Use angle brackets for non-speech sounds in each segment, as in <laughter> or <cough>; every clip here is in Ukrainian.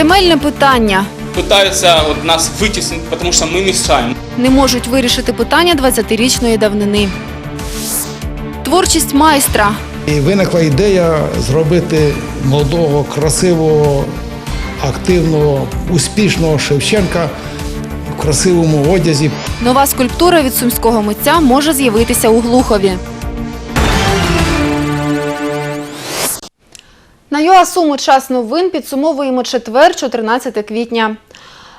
Земельне питання. Пытаются вот нас вытеснить, потому что мы мешаем. Не можуть вирішити питання 20-річної давнини. Творчість майстра. І виникла ідея зробити молодого, красивого, активного, успішного Шевченка в красивому одязі. Нова скульптура від сумського митця може з'явитися у Глухові. На ЮА Суми час новин підсумовуємо четвер, 14 квітня.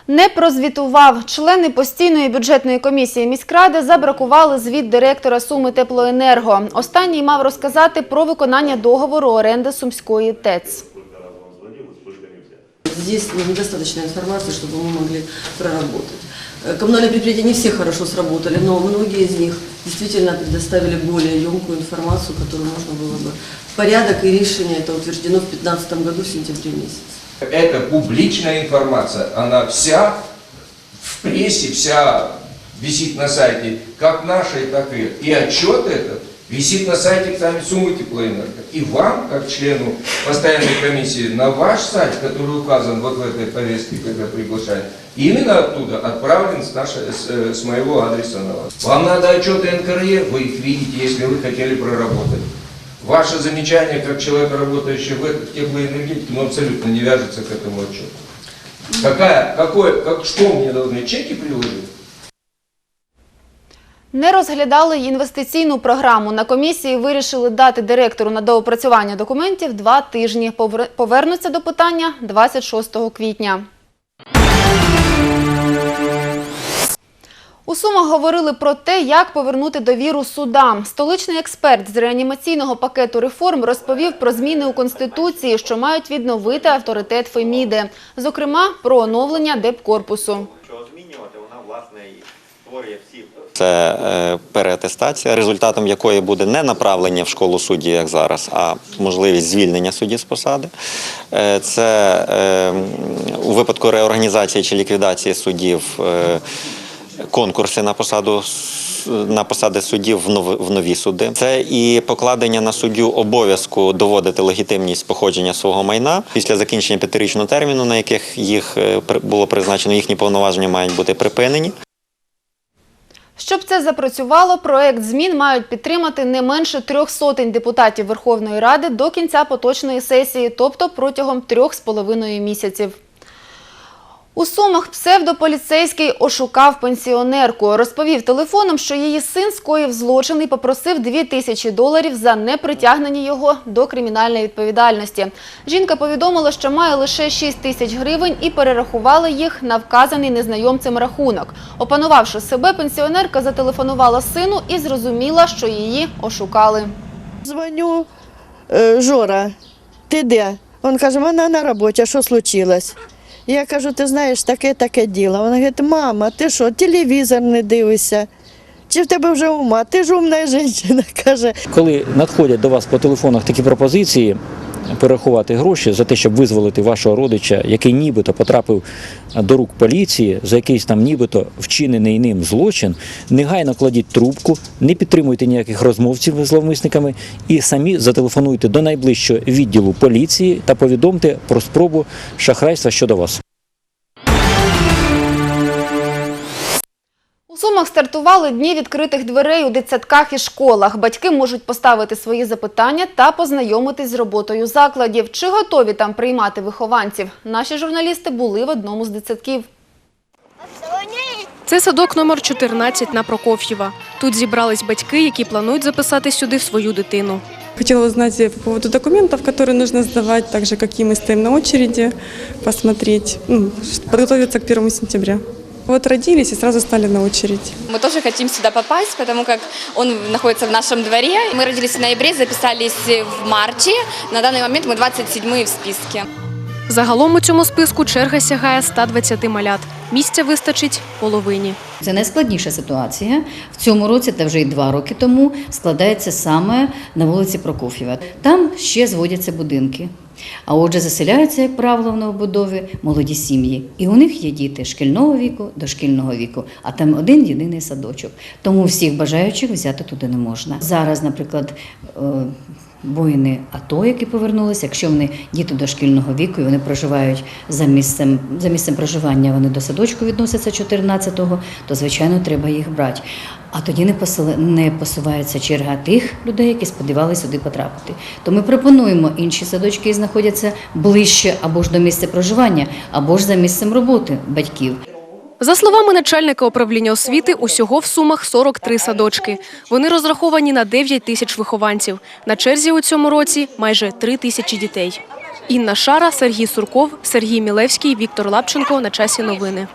Не прозвітував. Члени постійної бюджетної комісії міськради забракували звіт директора Суми Теплоенерго. Останній мав розказати про виконання договору оренди Сумської ТЕЦ. Здесь недостаточно информации, чтобы мы могли проработать. Э, Коммунальные предприятия не все хорошо сработали, но многие из них действительно предоставили более емкую информацию, которую можно было бы. Порядок и решение это утверждено в 2015 году в сентябре месяце. Это публичная информация, она вся в прессе, вся висит на сайте, как нашей, так и. И отчет этот висит на сайте сами Сумы Теплоэнерго. И вам, как члену постоянной комиссии, на ваш сайт, который указан вот в этой повестке, когда приглашают, именно оттуда отправлен с, нашей- с, э, с моего адреса на вас. Вам надо отчеты НКРЕ, вы их видите, если вы хотели проработать. Ваше замечание, как человека, работающего в, в теплоэнергетике, ну, абсолютно не вяжется к этому отчету. Какая, какое, как, что мне должны чеки приложить? Не розглядали інвестиційну програму. На комісії вирішили дати директору на доопрацювання документів два тижні. Повер- Повернуться до питання 26 квітня. У Сумах говорили про те, як повернути довіру судам. Столичний експерт з реанімаційного пакету реформ розповів про зміни у Конституції, що мають відновити авторитет Феміди. Зокрема, про оновлення депкорпусу. що змінювати, вона власне і створює всі Це е, переатестація, результатом якої буде не направлення в школу судді, як зараз, а можливість звільнення судді з посади. Е, це е, у випадку реорганізації чи ліквідації суддів конкурси на посаду. На посади суддів в нові, суди це і покладення на суддю обов'язку доводити легітимність походження свого майна після закінчення п'ятирічного терміну, на яких їх було призначено, їхні повноваження мають бути припинені. Щоб це запрацювало, проект змін мають підтримати не менше трьох сотень депутатів Верховної Ради до кінця поточної сесії, тобто протягом трьох з половиною місяців. У Сумах псевдополіцейський ошукав пенсіонерку. Розповів телефоном, що її син скоїв злочин і попросив 2 тисячі доларів за непритягнення його до кримінальної відповідальності. Жінка повідомила, що має лише 6 тисяч гривень і перерахувала їх на вказаний незнайомцем рахунок. Опанувавши себе, пенсіонерка зателефонувала сину і зрозуміла, що її ошукали. Дзвоню, «Е, Жора, ти де? Він каже, вона на роботі, що случилось? Я кажу, ти знаєш, таке таке діло. Вона говорить, мама, ти що, телевізор не дивишся? Чи в тебе вже ума? Ти ж умна жінка, <laughs> каже. Коли надходять до вас по телефонах такі пропозиції перерахувати гроші за те, щоб визволити вашого родича, який нібито потрапив до рук поліції за якийсь там нібито вчинений ним злочин, негайно кладіть трубку, не підтримуйте ніяких розмовців з зловмисниками і самі зателефонуйте до найближчого відділу поліції та повідомте про спробу шахрайства щодо вас. Сумах стартували дні відкритих дверей у дитсадках і школах. Батьки можуть поставити свої запитання та познайомитись з роботою закладів. Чи готові там приймати вихованців? Наші журналісти були в одному з дитсадків. Це садок номер 14 на Прокоф'єва. Тут зібрались батьки, які планують записати сюди свою дитину. Хотела узнать э, по поводу документов, которые нужно сдавать, также какие мы стоим на очереди, посмотреть, ну, ш- подготовиться к 1 сентября. Вот родились и сразу стали на очередь. Мы тоже хотим сюда попасть, потому как он находится в нашем дворе. Мы родились в ноябре, записались в марте. На данный момент мы 27 в списке. Загалом у цьому списку черга сягає 120 малят. Місця вистачить половині. Це найскладніша ситуація. В цьому році, та вже й два роки тому, складається саме на вулиці Прокоф'єва. Там ще зводяться будинки. А отже, заселяються, як правило, в новобудові молоді сім'ї. І у них є діти шкільного віку, дошкільного віку, а там один єдиний садочок. Тому всіх бажаючих взяти туди не можна. Зараз, наприклад, е, воїни АТО, які повернулися. Якщо вони діти дошкільного віку і вони проживають за місцем, за місцем проживання, вони до садочку відносяться 14-го, то звичайно треба їх брати. А тоді не посила- не посувається черга тих людей, які сподівалися сюди потрапити. То ми пропонуємо інші садочки, які знаходяться ближче або ж до місця проживання, або ж за місцем роботи батьків. За словами начальника управління освіти, усього в Сумах 43 садочки. Вони розраховані на 9 тисяч вихованців. На черзі у цьому році майже 3 тисячі дітей. Інна Шара, Сергій Сурков, Сергій Мілевський, Віктор Лапченко. На часі новини.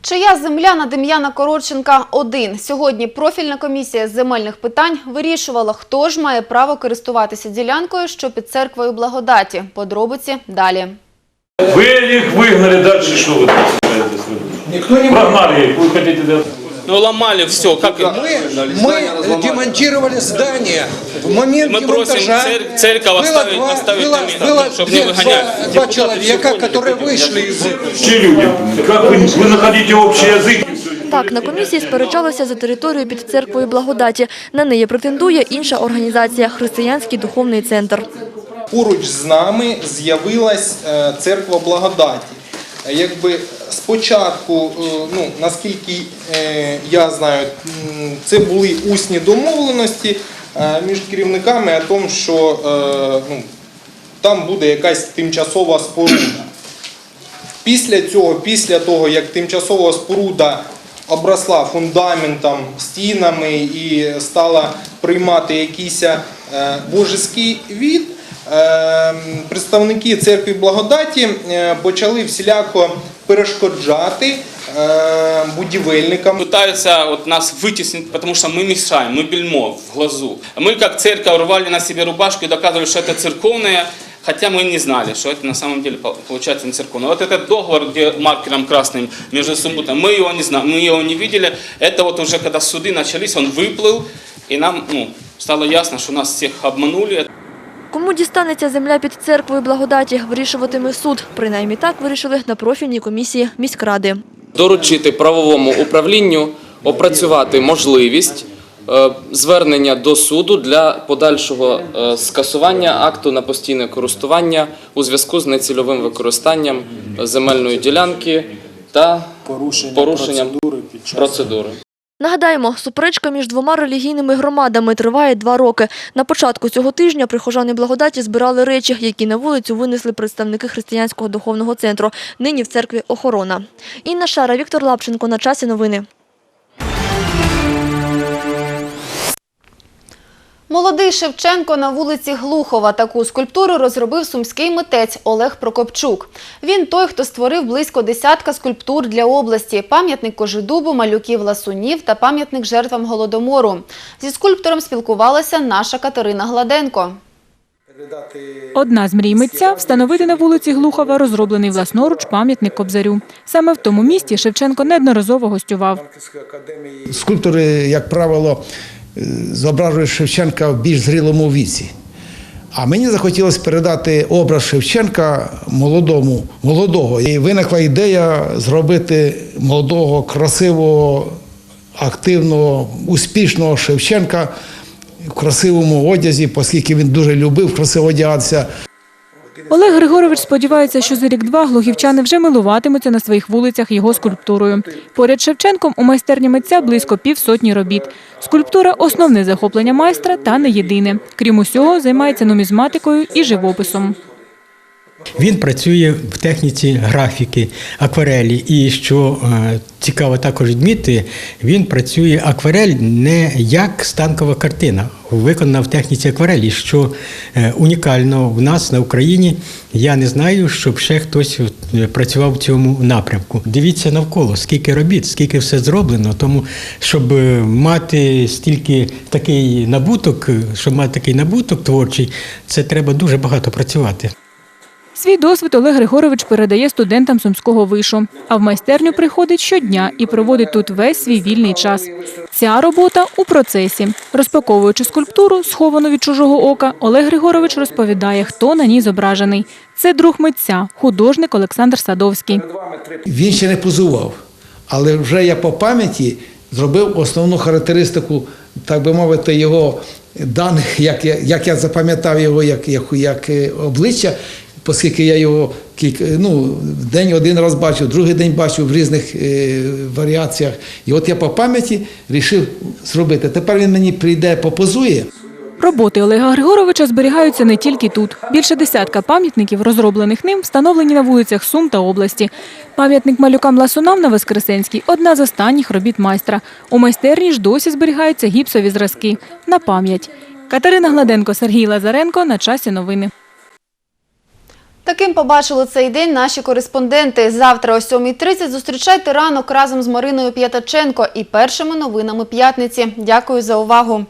Чия земля на Дем'яна Коротченка один. Сьогодні профільна комісія з земельних питань вирішувала, хто ж має право користуватися ділянкою, що під церквою благодаті. Подробиці далі. Вы их выгнали, дальше что вы там собираетесь делать? Никто не Прогнали их, вы хотите делать? Ну ломали все, как Мы демонтировали здание. В момент Мы просим демонтажа цер- церковь было оставить- два, оставить было, на место, было ну, чтоб две- не выгонять. два, два человека, которые вышли из... Че люди? Как вы, вы находите общий язык? Так, на комісії сперечалися за територію під церквою Благодаті. На неї претендує інша організація Християнський духовний центр. Поруч з нами з'явилась е, церква благодаті. Е, Якби спочатку, е, ну наскільки я знаю, це були усні домовленості між керівниками о тому, що ну, там буде якась тимчасова споруда. Після цього, після того, як тимчасова споруда обросла фундаментом, стінами і стала приймати якийсь божеський від, представники церкви благодаті е, почали всіляко перешкоджати е, будівельникам. Пытаются вот нас вытеснить, потому что мы мешаем, мы бельмо в глазу. Мы как церковь рвали на себе рубашку и доказывали, что это церковное, хотя мы не знали, что это на самом деле по- получается не церковное. Вот этот договор, где маркером красным между субботой, мы его не знаем, мы его не видели. Это вот уже когда суды начались, он выплыл, и нам ну, стало ясно, что нас всех обманули. Кому дістанеться земля під церквою Благодаті, вирішуватиме суд. Принаймні так вирішили на профільній комісії міськради. доручити правовому управлінню опрацювати можливість е, звернення до суду для подальшого е, скасування акту на постійне користування у зв'язку з нецільовим використанням земельної ділянки та порушенням процедури. Нагадаємо, суперечка між двома релігійними громадами триває два роки. На початку цього тижня прихожани благодаті збирали речі, які на вулицю винесли представники християнського духовного центру. Нині в церкві охорона. Інна Шара, Віктор Лапченко. На часі новини. Молодий Шевченко на вулиці Глухова. Таку скульптуру розробив сумський митець Олег Прокопчук. Він той, хто створив близько десятка скульптур для області. Пам'ятник Кожедубу, малюків Ласунів та пам'ятник жертвам Голодомору. Зі скульптором спілкувалася наша Катерина Гладенко. Одна з мрій митця – встановити на вулиці Глухова розроблений власноруч пам'ятник Кобзарю. Саме в тому місті Шевченко неодноразово гостював. Скульптори, як правило, зображують Шевченка в більш зрілому віці. А мені захотілося передати образ Шевченка молодому, молодого. І виникла ідея зробити молодого, красивого, активного, успішного Шевченка в красивому одязі, оскільки він дуже любив красиво одягатися. Олег Григорович сподівається, що за рік-два глухівчани вже милуватимуться на своїх вулицях його скульптурою. Поряд Шевченком у майстерні митця близько півсотні робіт. Скульптура – основне захоплення майстра та не єдине. Крім усього, займається нумізматикою і живописом. Він працює в техніці графіки, акварелі. І що е, цікаво також відмітити, він працює акварель не як станкова картина, виконана в техніці акварелі, що е, унікально в нас на Україні. Я не знаю, щоб ще хтось е, працював в цьому напрямку. Дивіться навколо, скільки робіт, скільки все зроблено. Тому щоб мати стільки такий набуток, щоб мати такий набуток творчий, це треба дуже багато працювати. Свій досвід Олег Григорович передає студентам сумського вишу, а в майстерню приходить щодня і проводить тут весь свій вільний час. Ця робота у процесі. Розпаковуючи скульптуру, сховану від чужого ока, Олег Григорович розповідає, хто на ній зображений. Це друг митця, художник Олександр Садовський. Він ще не позував, але вже я по пам'яті зробив основну характеристику, так би мовити, його даних, як я, як я запам'ятав його як, як, як е, обличчя, оскільки я його кілька, ну, день один раз бачив, другий день бачив в різних е, варіаціях. І от я по пам'яті вирішив зробити. Тепер він мені прийде, попозує. Роботи Олега Григоровича зберігаються не тільки тут. Більше десятка пам'ятників, розроблених ним, встановлені на вулицях Сум та області. Пам'ятник малюкам-ласунам на Воскресенській – одна з останніх робіт майстра. У майстерні ж досі зберігаються гіпсові зразки. На пам'ять. Катерина Гладенко, Сергій Лазаренко. На часі новини. Таким побачили цей день наші кореспонденти. Завтра о 7.30 зустрічайте ранок разом з Мариною П'ятаченко і першими новинами п'ятниці. Дякую за увагу.